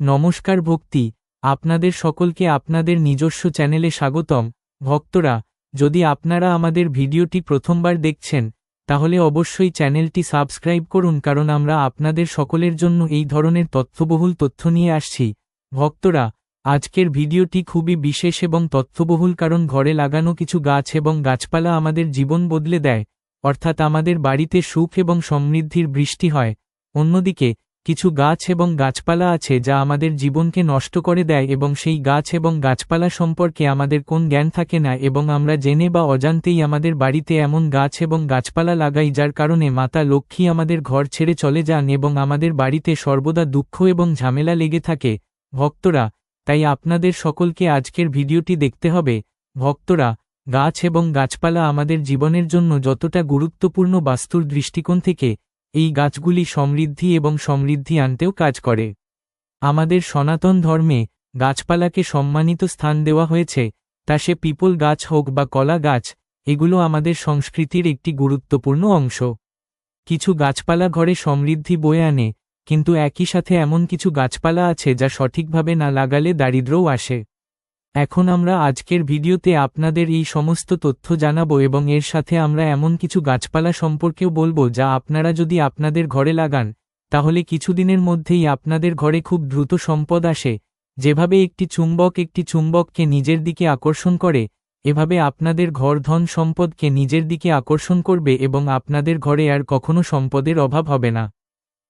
নমস্কার ভক্তি, আপনাদের সকলকে আপনাদের নিজস্ব চ্যানেলে স্বাগতম। ভক্তরা, যদি আপনারা আমাদের ভিডিওটি প্রথমবার দেখছেন, তাহলে অবশ্যই চ্যানেলটি সাবস্ক্রাইব করুন কারণ আমরা আপনাদের সকলের জন্য এই ধরনের তথ্যবহুল তথ্য নিয়ে আসছি। ভক্তরা, আজকের ভিডিওটি খুবই বিশেষ এবং তথ্যবহুল কারণ ঘরে লাগানো কিছু গাছ এবং গাছপালা আমাদের জীবন বদলে দেয়, অর্থাৎ আমাদের বাড়িতে সুখ এবং সমৃদ্ধির বৃষ্টি হয়। অন্যদিকে কিছু গাছ এবং গাছপালা আছে যা আমাদের জীবনকে নষ্ট করে দেয় এবং সেই গাছ এবং গাছপালা সম্পর্কে আমাদের কোন জ্ঞান থাকে না এবং আমরা জেনে বা অজান্তেই আমাদের বাড়িতে এমন গাছ এবং গাছপালা লাগাই যার কারণে মাতা লক্ষ্মী আমাদের ঘর ছেড়ে চলে যান এবং আমাদের বাড়িতে সর্বদা দুঃখ এবং ঝামেলা লেগে থাকে। ভক্তরা, তাই আপনাদের সকলকে আজকের ভিডিওটি দেখতে হবে। ভক্তরা, গাছ এবং গাছপালা আমাদের জীবনের জন্য যতটা গুরুত্বপূর্ণ বাস্তুর দৃষ্টিকোণ থেকে এই গাছগুলি সমৃদ্ধি এবং সমৃদ্ধি আনতেও কাজ করে। আমাদের সনাতন ধর্মে গাছপালাকে সম্মানিত স্থান দেওয়া হয়েছে, তা সে পিপল গাছ হোক বা কলা গাছ, এগুলো আমাদের সংস্কৃতির একটি গুরুত্বপূর্ণ অংশ। কিছু গাছপালা ঘরে সমৃদ্ধি বয়ে আনে, কিন্তু একই সাথে এমন কিছু গাছপালা আছে যা সঠিকভাবে না লাগালে দারিদ্রও আসে। এখন আমরা আজকের ভিডিওতে আপনাদের এই সমস্ত তথ্য জানাব এবং এর সাথে আমরা এমন কিছু গাছপালা সম্পর্কেও বলব যা আপনারা যদি আপনাদের ঘরে লাগান, তাহলে কিছুদিনের মধ্যেই আপনাদের ঘরে খুব দ্রুত সম্পদ আসে। যেভাবে একটি চুম্বক একটি চুম্বককে নিজের দিকে আকর্ষণ করে, এভাবে আপনাদের ঘর ধন সম্পদকে নিজের দিকে আকর্ষণ করবে এবং আপনাদের ঘরে আর কখনো সম্পদের অভাব হবে না।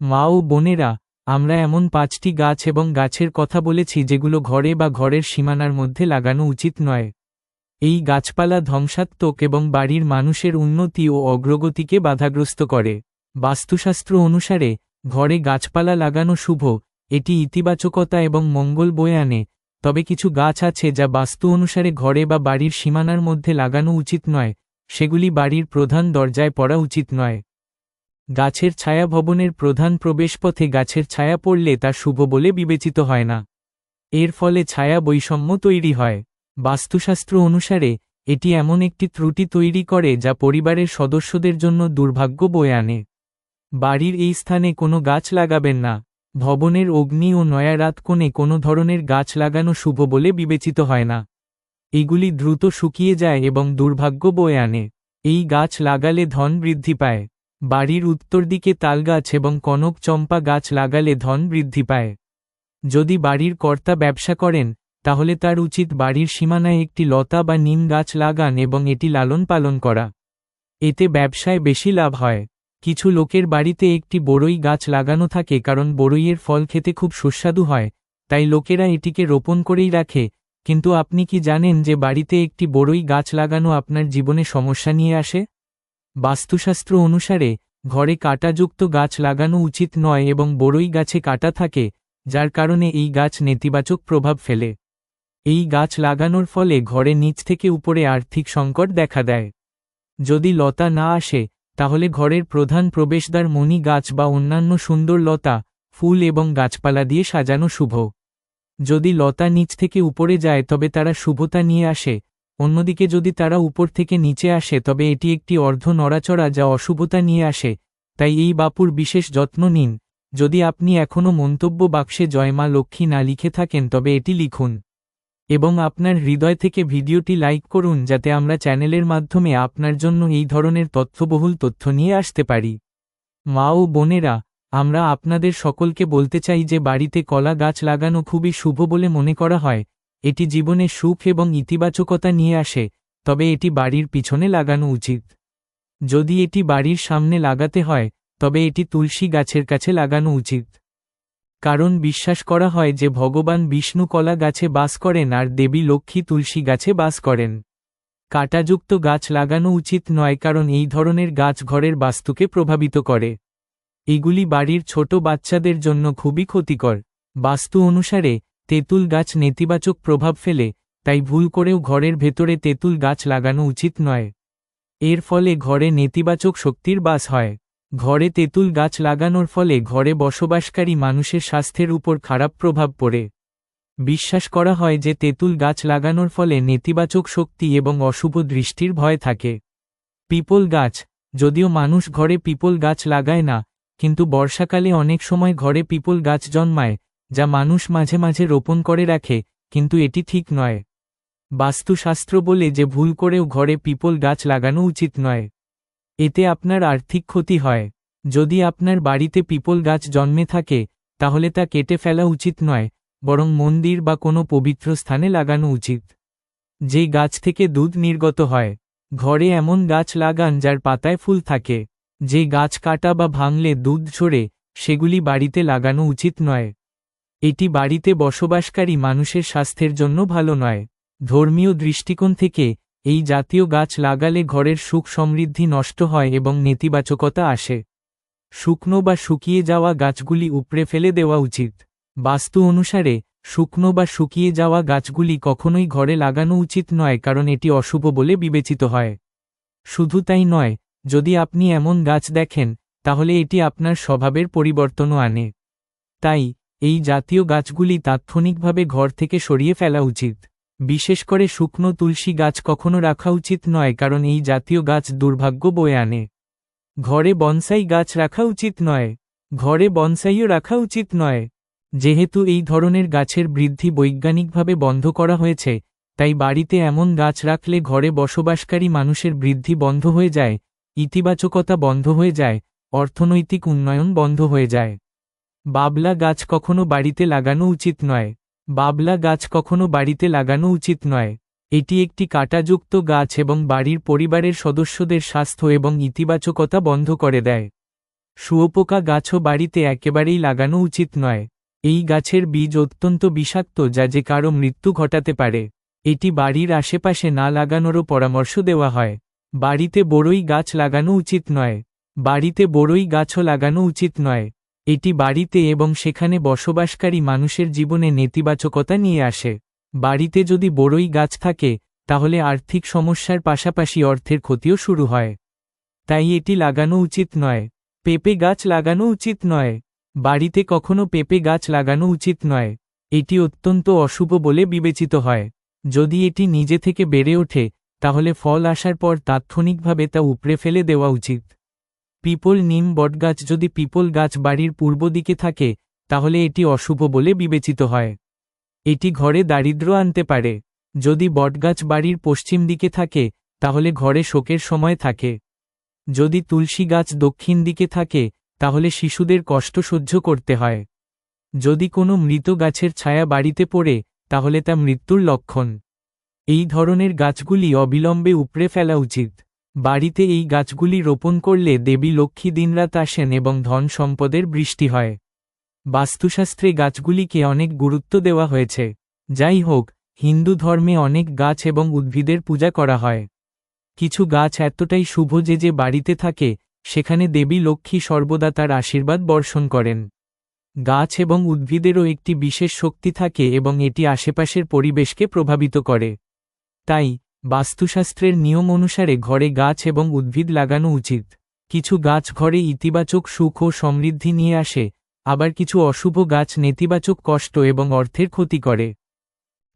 মা ও বোনেরা আমরা এমন পাঁচটি গাছ এবং গাছের কথা বলেছি যেগুলো ঘরে বা ঘরের সীমানার মধ্যে লাগানো উচিত নয়। এই গাছপালা ধ্বংসাত্মক এবং বাড়ির মানুষের উন্নতি ও অগ্রগতিকে বাধাগ্রস্ত করে। বাস্তুশাস্ত্র অনুসারে, ঘরে গাছপালা লাগানো শুভ, এটি ইতিবাচকতা এবং মঙ্গল বয়ে আনে, তবে কিছু গাছ আছে যা বাস্তু অনুসারে ঘরে বা বাড়ির সীমানার মধ্যে লাগানো উচিত নয়, সেগুলি বাড়ির প্রধান দরজায় পড়া উচিত নয়। গাছের ছায়া ভবনের প্রধান প্রবেশপথে গাছের ছায়া পড়লে তা শুভ বলে বিবেচিত হয় না। এর ফলে ছায়া বৈষম্য তৈরি হয়। বাস্তুশাস্ত্র অনুসারে, এটি এমন একটি ত্রুটি তৈরি করে যা পরিবারের সদস্যদের জন্য দুর্ভাগ্য বয়ে আনে। বাড়ির এই স্থানে কোনো গাছ লাগাবেন না। ভবনের অগ্নি ও নয়ারাত কোণে কোনো ধরনের গাছ লাগানো শুভ বলে বিবেচিত হয় না। এগুলি দ্রুত শুকিয়ে যায় এবং দুর্ভাগ্য বয়ে আনে। এই গাছ লাগালে ধন বৃদ্ধি পায়। বাড়ির উত্তর দিকে তালগাছ এবং কনক চম্পা গাছ লাগালে ধন বৃদ্ধি পায়। যদি বাড়ির কর্তা ব্যবসা করেন, তাহলে তার উচিত বাড়ির সীমানায় একটি লতা বা নিম গাছ লাগান এবং এটি লালন পালন করা। এতে ব্যবসায় বেশি লাভ হয়। কিছু লোকের বাড়িতে একটি বড়ই গাছ লাগানো থাকে কারণ বড়ইয়ের ফল খেতে খুব সুস্বাদু হয়, তাই লোকেরা এটিকে রোপণ করেই রাখে। কিন্তু আপনি কি জানেন যে বাড়িতে একটি বড়ই গাছ লাগানো আপনার জীবনে সমস্যা নিয়ে আসে? বাস্তুশাস্ত্র অনুসারে, ঘরে কাঁটাযুক্ত গাছ লাগানো উচিত নয় এবং বড়ই গাছে কাটা থাকে, যার কারণে এই গাছ নেতিবাচক প্রভাব ফেলে। এই গাছ লাগানোর ফলে ঘরে নিচ থেকে উপরে আর্থিক সংকট দেখা দেয়। যদি লতা না আসে, তাহলে ঘরের প্রধান প্রবেশদ্বার মণি গাছ বা অন্যান্য সুন্দর লতা, ফুল এবং গাছপালা দিয়ে সাজানো শুভ। যদি লতা নিচ থেকে উপরে যায় তবে তারা শুভতা নিয়ে আসে অন্যদিকে যদি তারা উপর থেকে নিচে আসে তবে এটি একটি অর্ধ নড়াচড়া যা অশুভতা নিয়ে আসে, তাই এই বাপুর বিশেষ যত্ন নিন। যদি আপনি এখনও মন্তব্য বাক্সে জয়মা লক্ষ্মী না লিখে থাকেন তবে এটি লিখুন। এবং আপনার হৃদয় থেকে ভিডিওটি লাইক করুন যাতে আমরা চ্যানেলের মাধ্যমে আপনার জন্য এই ধরনের তথ্যবহুল তথ্য নিয়ে আসতে পারি। মা ও বোনেরা, আমরা আপনাদের সকলকে বলতে চাই যে বাড়িতে কলা গাছ লাগানো খুবই শুভ বলে মনে করা হয়। এটি জীবনে সুখ এবং ইতিবাচকতা নিয়ে আসে, তবে এটি বাড়ির পিছনে লাগানো উচিত। যদি এটি বাড়ির সামনে লাগাতে হয়, তবে এটি তুলসী গাছের কাছে লাগানো উচিত। কারণ বিশ্বাস করা হয় যে ভগবান বিষ্ণু কলা গাছে বাস করেন আর দেবী লক্ষ্মী তুলসী গাছে বাস করেন। কাটাযুক্ত গাছ লাগানো উচিত নয় কারণ এই ধরনের গাছ ঘরের বাস্তুকে প্রভাবিত করে। এগুলি বাড়ির ছোট বাচ্চাদের জন্য খুবই ক্ষতিকর। বাস্তু অনুসারে তেঁতুল গাছ নেতিবাচক প্রভাব ফেলে, তাই ভুল করেও ঘরের ভেতরে তেঁতুল গাছ লাগানো উচিত নয়। এর ফলে ঘরে নেতিবাচক শক্তির বাস হয়। ঘরে তেঁতুল গাছ লাগানোর ফলে ঘরে বসবাসকারী মানুষের স্বাস্থ্যের উপর খারাপ প্রভাব পড়ে। বিশ্বাস করা হয় যে তেঁতুল গাছ লাগানোর ফলে নেতিবাচক শক্তি এবং অশুভ দৃষ্টির ভয় থাকে। পিপল গাছ, যদিও মানুষ ঘরে পিপল গাছ লাগায় না, কিন্তু বর্ষাকালে অনেক সময় ঘরে পিপল গাছ জন্মায় যা মানুষ মাঝে মাঝে রোপণ করে রাখে, কিন্তু এটি ঠিক নয়। বাস্তুশাস্ত্র বলে যে ভুল করেও ঘরে পিপল গাছ লাগানো উচিত নয়। এতে আপনার আর্থিক ক্ষতি হয়। যদি আপনার বাড়িতে পিপল গাছ জন্মে থাকে, তাহলে তা কেটে ফেলা উচিত নয়, বরং মন্দির বা কোনো পবিত্র স্থানে লাগানো উচিত। যেই গাছ থেকে দুধ নির্গত হয়, ঘরে এমন গাছ লাগান যার পাতায় ফুল থাকে। যে গাছ কাটা বা ভাঙলে দুধ ছড়ে সেগুলি বাড়িতে লাগানো উচিত নয়। এটি বাড়িতে বসবাসকারী মানুষের স্বাস্থ্যের জন্য ভালো নয়। ধর্মীয় দৃষ্টিকোণ থেকে, এই জাতীয় গাছ লাগালে ঘরের সুখ সমৃদ্ধি নষ্ট হয় এবং নেতিবাচকতা আসে। শুকনো বা শুকিয়ে যাওয়া গাছগুলি উপড়ে ফেলে দেওয়া উচিত। বাস্তু অনুসারে, শুকনো বা শুকিয়ে যাওয়া গাছগুলি কখনোই ঘরে লাগানো উচিত নয় কারণ এটি অশুভ বলে বিবেচিত হয়। শুধু তাই নয়, যদি আপনি এমন গাছ দেখেন, তাহলে এটি আপনার স্বভাবের পরিবর্তনও আনে। তাই এই জাতীয় গাছগুলি তাৎক্ষণিকভাবে ঘর থেকে সরিয়ে ফেলা উচিত। বিশেষ করে শুকনো তুলসী গাছ কখনো রাখা উচিত নয় কারণ এই জাতীয় গাছ দুর্ভাগ্য বয়ে আনে। ঘরে বনসাই গাছ রাখা উচিত নয়। ঘরে বনসাইও রাখা উচিত নয়। যেহেতু এই ধরনের গাছের বৃদ্ধি বৈজ্ঞানিকভাবে বন্ধ করা হয়েছে, তাই বাড়িতে এমন গাছ রাখলে ঘরে বসবাসকারী মানুষের বৃদ্ধি বন্ধ হয়ে যায়, ইতিবাচকতা বন্ধ হয়ে যায়, অর্থনৈতিক উন্নয়ন বন্ধ হয়ে যায়। বাবলা গাছ কখনো বাড়িতে লাগানো উচিত নয়। বাবলা গাছ কখনো বাড়িতে লাগানো উচিত নয়। এটি একটি কাটাযুক্ত গাছ এবং বাড়ির পরিবারের সদস্যদের স্বাস্থ্য এবং ইতিবাচকতা বন্ধ করে দেয়। শুয়োপোকা গাছও বাড়িতে একেবারেই লাগানো উচিত নয়। এই গাছের বীজ অত্যন্ত বিষাক্ত যা যে কারও মৃত্যু ঘটাতে পারে। এটি বাড়ির আশেপাশে না লাগানোরও পরামর্শ দেওয়া হয়। বাড়িতে বড়ই গাছ লাগানো উচিত নয়। বাড়িতে বড়ই গাছও লাগানো উচিত নয়। এটি বাড়িতে এবং সেখানে বসবাসকারী মানুষের জীবনে নেতিবাচকতা নিয়ে আসে। বাড়িতে যদি বড়ই গাছ থাকে, তাহলে আর্থিক সমস্যার পাশাপাশি অর্থের ক্ষতিও শুরু হয়। তাই এটি লাগানো উচিত নয়। পেঁপে গাছ লাগানো উচিত নয়। বাড়িতে কখনো পেঁপে গাছ লাগানো উচিত নয়। এটি অত্যন্ত অশুভ বলে বিবেচিত হয়। যদি এটি নিজে থেকে বেড়ে ওঠে, তাহলে ফল আসার পর তাৎক্ষণিকভাবে তা উপড়ে ফেলে দেওয়া উচিত। পিপল নিম বটগাছ যদি পিপল গাছ বাড়ির পূর্ব দিকে থাকে, তাহলে এটি অশুভ বলে বিবেচিত হয়। এটি ঘরে দারিদ্র আনতে পারে। যদি বটগাছ বাড়ির পশ্চিম দিকে থাকে, তাহলে ঘরে শোকের সময় থাকে। যদি তুলসী গাছ দক্ষিণ দিকে থাকে, তাহলে শিশুদের কষ্ট সহ্য করতে হয়। যদি কোনো মৃত গাছের ছায়া বাড়িতে পড়ে, তাহলে তা মৃত্যুর লক্ষণ। এই ধরনের গাছগুলি অবিলম্বে উপড়ে ফেলা উচিত। বাড়িতে এই গাছগুলি রোপণ করলে দেবী লক্ষ্মী দিনরাত আসেন এবং ধন সম্পদের বৃষ্টি হয়। বাস্তুশাস্ত্রে গাছগুলিকে অনেক গুরুত্ব দেওয়া হয়েছে। যাই হোক, হিন্দু ধর্মে অনেক গাছ এবং উদ্ভিদের পূজা করা হয়। কিছু গাছ এতটাই শুভ যে যে বাড়িতে থাকে, সেখানে দেবী লক্ষ্মী সর্বদা তার আশীর্বাদ বর্ষণ করেন। গাছ এবং উদ্ভিদেরও একটি বিশেষ শক্তি থাকে এবং এটি আশেপাশের পরিবেশকে প্রভাবিত করে। তাই বাস্তুশাস্ত্রের নিয়ম অনুসারে ঘরে গাছ এবং উদ্ভিদ লাগানো উচিত। কিছু গাছ ঘরে ইতিবাচক সুখ ও সমৃদ্ধি নিয়ে আসে, আবার কিছু অশুভ গাছ নেতিবাচক কষ্ট এবং অর্থের ক্ষতি করে।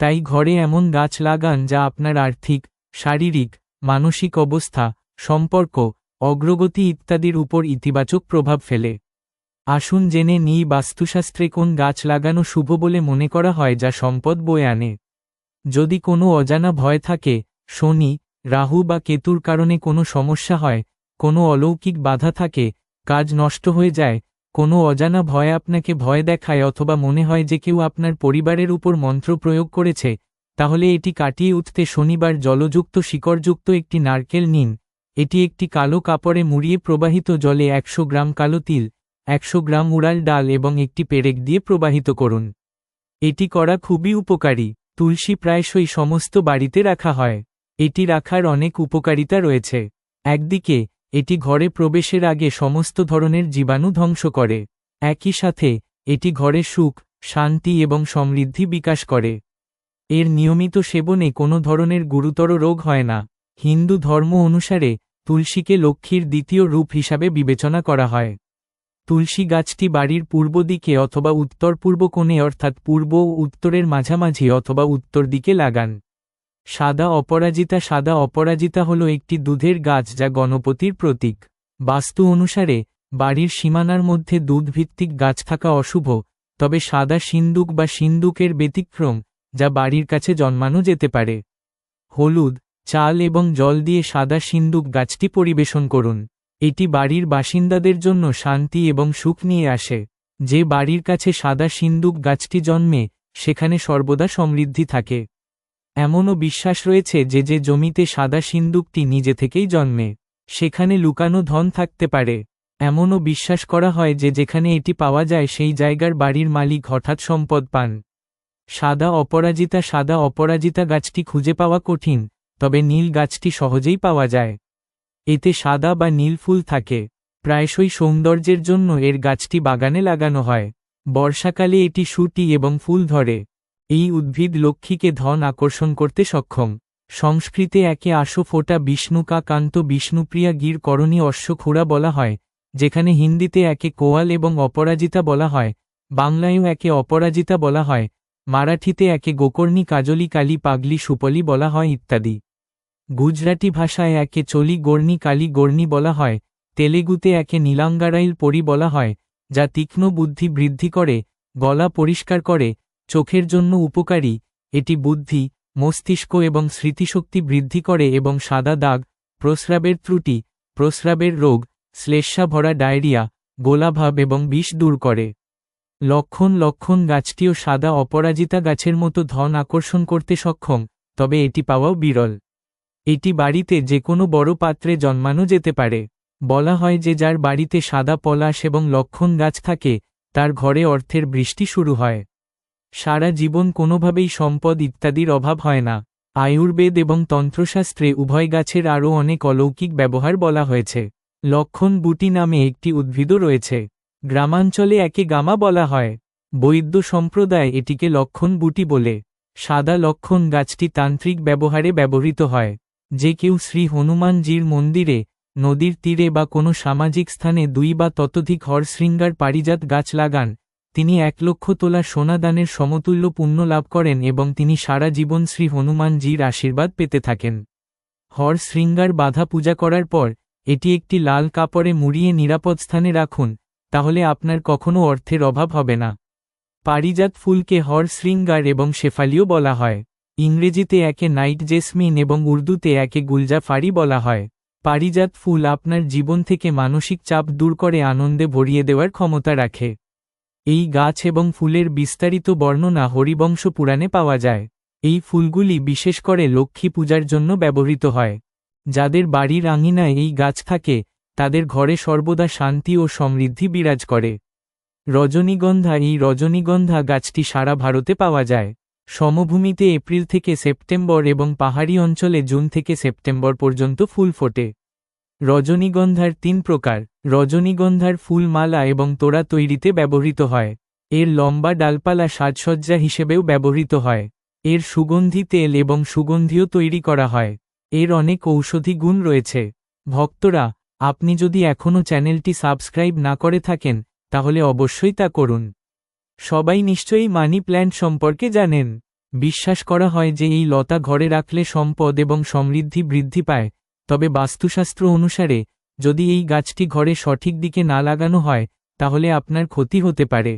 তাই ঘরে এমন গাছ লাগান যা আপনার আর্থিক, শারীরিক, মানসিক অবস্থা, সম্পর্ক, অগ্রগতি ইত্যাদির উপর ইতিবাচক প্রভাব ফেলে। আসুন জেনে নিই বাস্তুশাস্ত্রে কোন গাছ লাগানো শুভ বলে মনে করা হয় যা সম্পদ বয়ে আনে। যদি কোনো অজানা ভয় থাকে শনি, রাহু বা কেতুর কারণে কোনো সমস্যা হয়, কোনো অলৌকিক বাধা থাকে, কাজ নষ্ট হয়ে যায়, কোনো অজানা ভয় আপনাকে ভয় দেখায় অথবা মনে হয় যে কেউ আপনার পরিবারের উপর মন্ত্র প্রয়োগ করেছে, তাহলে এটি কাটিয়ে উঠতে শনিবার জলযুক্ত শিকড়যুক্ত একটি নারকেল নিন। এটি একটি কালো কাপড়ে মুড়িয়ে প্রবাহিত জলে একশো গ্রাম কালো তিল, একশো গ্রাম উড়াল ডাল এবং একটি পেরেক দিয়ে প্রবাহিত করুন। এটি করা খুবই উপকারী, তুলসী প্রায়শই সমস্ত বাড়িতে রাখা হয়। এটি রাখার অনেক উপকারিতা রয়েছে। একদিকে, এটি ঘরে প্রবেশের আগে সমস্ত ধরনের জীবাণু ধ্বংস করে। একই সাথে, এটি ঘরে সুখ, শান্তি এবং সমৃদ্ধি বিকাশ করে। এর নিয়মিত সেবনে কোনো ধরনের গুরুতর রোগ হয় না। হিন্দু ধর্ম অনুসারে, তুলসীকে লক্ষ্মীর দ্বিতীয় রূপ হিসাবে বিবেচনা করা হয়। তুলসী গাছটি বাড়ির পূর্ব দিকে অথবা উত্তর পূর্ব কোণে অর্থাৎ পূর্ব ও উত্তরের মাঝামাঝি অথবা উত্তর দিকে লাগান। সাদা অপরাজিতা সাদা অপরাজিতা হল একটি দুধের গাছ যা গণপতির প্রতীক। বাস্তু অনুসারে, বাড়ির সীমানার মধ্যে দুধভিত্তিক গাছ থাকা অশুভ, তবে সাদা সিন্দুক বা সিন্দুকের ব্যতিক্রম যা বাড়ির কাছে জন্মানো যেতে পারে। হলুদ, চাল এবং জল দিয়ে সাদা সিন্দুক গাছটি পরিবেশন করুন। এটি বাড়ির বাসিন্দাদের জন্য শান্তি এবং সুখ নিয়ে আসে। যে বাড়ির কাছে সাদা সিন্দুক গাছটি জন্মে, সেখানে সর্বদা সমৃদ্ধি থাকে। এমনও বিশ্বাস রয়েছে যে যে জমিতে সাদা সিন্দুকটি নিজে থেকেই জন্মে, সেখানে লুকানো ধন থাকতে পারে। এমনও বিশ্বাস করা হয় যে যেখানে এটি পাওয়া যায় সেই জায়গার বাড়ির মালিক হঠাৎ সম্পদ পান। সাদা অপরাজিতা সাদা অপরাজিতা গাছটি খুঁজে পাওয়া কঠিন, তবে নীল গাছটি সহজেই পাওয়া যায়। এতে সাদা বা নীল ফুল থাকে। প্রায়শই সৌন্দর্যের জন্য এর গাছটি বাগানে লাগানো হয়। বর্ষাকালে এটি সুটি এবং ফুল ধরে। এই উদ্ভিদ লক্ষ্মীকে ধন আকর্ষণ করতে সক্ষম। সংস্কৃতে একে আশো ফোটা বিষ্ণুকা কান্ত বিষ্ণুপ্রিয়া গির করণী অশ্বখুড়া বলা হয়, যেখানে হিন্দিতে একে কোয়াল এবং অপরাজিতা বলা হয়, বাংলায়ও একে অপরাজিতা বলা হয়, মারাঠিতে একে গোকর্ণী, কাজলি, কালী, পাগলি, সুপলি বলা হয় ইত্যাদি। গুজরাটি ভাষায় একে চলি, গর্ণী, কালী, গর্ণী বলা হয়, তেলেগুতে একে নীলাঙ্গারাইল পরি বলা হয়, যা তীক্ষ্ণ বুদ্ধি বৃদ্ধি করে, গলা পরিষ্কার করে চোখের জন্য উপকারী, এটি বুদ্ধি, মস্তিষ্ক এবং স্মৃতিশক্তি বৃদ্ধি করে এবং সাদা দাগ, প্রস্রাবের ত্রুটি, প্রস্রাবের রোগ, শ্লেষ্মা ভরা ডায়রিয়া, গোলাভাব এবং বিষ দূর করে। লক্ষণ লক্ষণ গাছটিও সাদা অপরাজিতা গাছের মতো ধন আকর্ষণ করতে সক্ষম, তবে এটি পাওয়াও বিরল। এটি বাড়িতে যে কোনো বড় পাত্রে জন্মানো যেতে পারে। বলা হয় যে যার বাড়িতে সাদা পলাশ এবং লক্ষণ গাছ থাকে, তার ঘরে অর্থের বৃষ্টি শুরু হয়। সারা জীবন কোনোভাবেই সম্পদ ইত্যাদির অভাব হয় না। আয়ুর্বেদ এবং তন্ত্রশাস্ত্রে উভয় গাছের আরও অনেক অলৌকিক ব্যবহার বলা হয়েছে। লক্ষণ বুটি নামে একটি উদ্ভিদও রয়েছে। গ্রামাঞ্চলে একে গামা বলা হয়। বৈদ্য সম্প্রদায় এটিকে লক্ষণ বুটি বলে। সাদা লক্ষণ গাছটি তান্ত্রিক ব্যবহারে ব্যবহৃত হয়। যে কেউ শ্রী হনুমানজির মন্দিরে, নদীর তীরে বা কোনো সামাজিক স্থানে দুই বা ততোধিক হরশৃঙ্গার পারিজাত গাছ লাগান তিনি এক লক্ষ তোলা সোনাদানের সমতুল্য পুণ্য লাভ করেন এবং তিনি সারা জীবন শ্রী হনুমানজির আশীর্বাদ পেতে থাকেন। হর শৃঙ্গার বাধা পূজা করার পর, এটি একটি লাল কাপড়ে মুড়িয়ে নিরাপদ স্থানে রাখুন, তাহলে আপনার কখনো অর্থের অভাব হবে না। পারিজাত ফুলকে হর শৃঙ্গার এবং শেফালিও বলা হয়। ইংরেজিতে একে নাইট জেসমিন এবং উর্দুতে একে গুলজা ফাড়ি বলা হয়। পারিজাত ফুল আপনার জীবন থেকে মানসিক চাপ দূর করে আনন্দে ভরিয়ে দেওয়ার ক্ষমতা রাখে। এই গাছ এবং ফুলের বিস্তারিত বর্ণনা হরিবংশ পুরাণে পাওয়া যায়। এই ফুলগুলি বিশেষ করে লক্ষ্মী পূজার জন্য ব্যবহৃত হয়। যাদের বাড়ির আঙিনায় এই গাছ থাকে, তাদের ঘরে সর্বদা শান্তি ও সমৃদ্ধি বিরাজ করে। রজনীগন্ধা এই রজনীগন্ধা গাছটি সারা ভারতে পাওয়া যায়। সমভূমিতে এপ্রিল থেকে সেপ্টেম্বর এবং পাহাড়ি অঞ্চলে জুন থেকে সেপ্টেম্বর পর্যন্ত ফুল ফোটে। রজনীগন্ধার তিন প্রকার, রজনীগন্ধার ফুল মালা এবং তোড়া তৈরিতে ব্যবহৃত হয়। এর লম্বা ডালপালা সাজসজ্জা হিসেবেও ব্যবহৃত হয়। এর সুগন্ধি তেল এবং সুগন্ধিও তৈরি করা হয়। এর অনেক ঔষধি গুণ রয়েছে। ভক্তরা, আপনি যদি এখনও চ্যানেলটি সাবস্ক্রাইব না করে থাকেন, তাহলে অবশ্যই তা করুন। সবাই নিশ্চয়ই মানি প্ল্যান্ট সম্পর্কে জানেন। বিশ্বাস করা হয় যে এই লতা ঘরে রাখলে সম্পদ এবং সমৃদ্ধি বৃদ্ধি পায়। তবে বাস্তুশাস্ত্র অনুসারে, যদি এই গাছটি ঘরে সঠিক দিকে না লাগানো হয়, তাহলে আপনার ক্ষতি হতে পারে।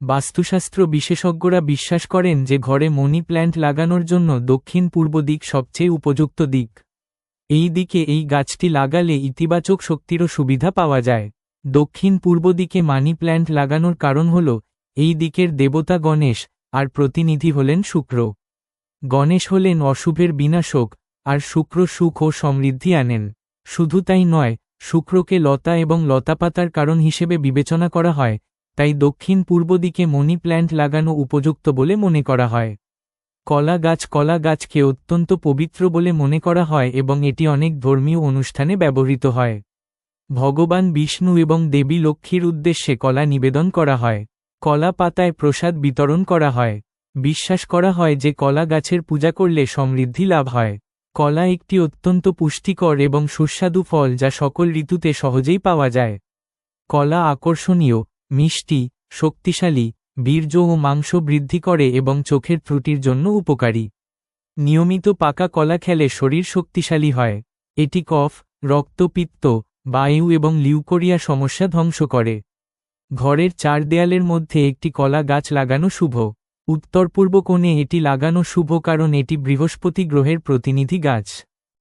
বাস্তুশাস্ত্র বিশেষজ্ঞরা বিশ্বাস করেন যে ঘরে মনি প্ল্যান্ট লাগানোর জন্য দক্ষিণ পূর্ব দিক সবচেয়ে উপযুক্ত দিক। এই দিকে এই গাছটি লাগালে ইতিবাচক শক্তিরও সুবিধা পাওয়া যায়। দক্ষিণ পূর্ব দিকে মানি প্ল্যান্ট লাগানোর কারণ হল, এই দিকের দেবতা গণেশ, আর প্রতিনিধি হলেন শুক্র। গণেশ হলেন অশুভের বিনাশক আর শুক্র সুখ ও সমৃদ্ধি আনেন। শুধু তাই নয়, শুক্রকে লতা এবং লতাপাতার কারণ হিসেবে বিবেচনা করা হয়, তাই দক্ষিণ পূর্ব দিকে মনি প্ল্যান্ট লাগানো উপযুক্ত বলে মনে করা হয়। কলা গাছ কলা গাছকে অত্যন্ত পবিত্র বলে মনে করা হয় এবং এটি অনেক ধর্মীয় অনুষ্ঠানে ব্যবহৃত হয়। ভগবান বিষ্ণু এবং দেবী লক্ষ্মীর উদ্দেশ্যে কলা নিবেদন করা হয়। কলা পাতায় প্রসাদ বিতরণ করা হয়। বিশ্বাস করা হয় যে কলা গাছের পূজা করলে সমৃদ্ধি লাভ হয়। কলা একটি অত্যন্ত পুষ্টিকর এবং সুস্বাদু ফল যা সকল ঋতুতে সহজেই পাওয়া যায়। কলা আকর্ষণীয়, মিষ্টি, শক্তিশালী, বীর্য ও মাংস বৃদ্ধি করে এবং চোখের ত্রুটির জন্য উপকারী। নিয়মিত পাকা কলা খেলে শরীর শক্তিশালী হয়। এটি কফ, রক্তপিত্ত, বায়ু এবং লিউকোরিয়া সমস্যা ধ্বংস করে। ঘরের চার দেয়ালের মধ্যে একটি কলা গাছ লাগানো শুভ। উত্তর পূর্ব কোণে এটি লাগানো শুভ কারণ এটি বৃহস্পতি গ্রহের প্রতিনিধি গাছ।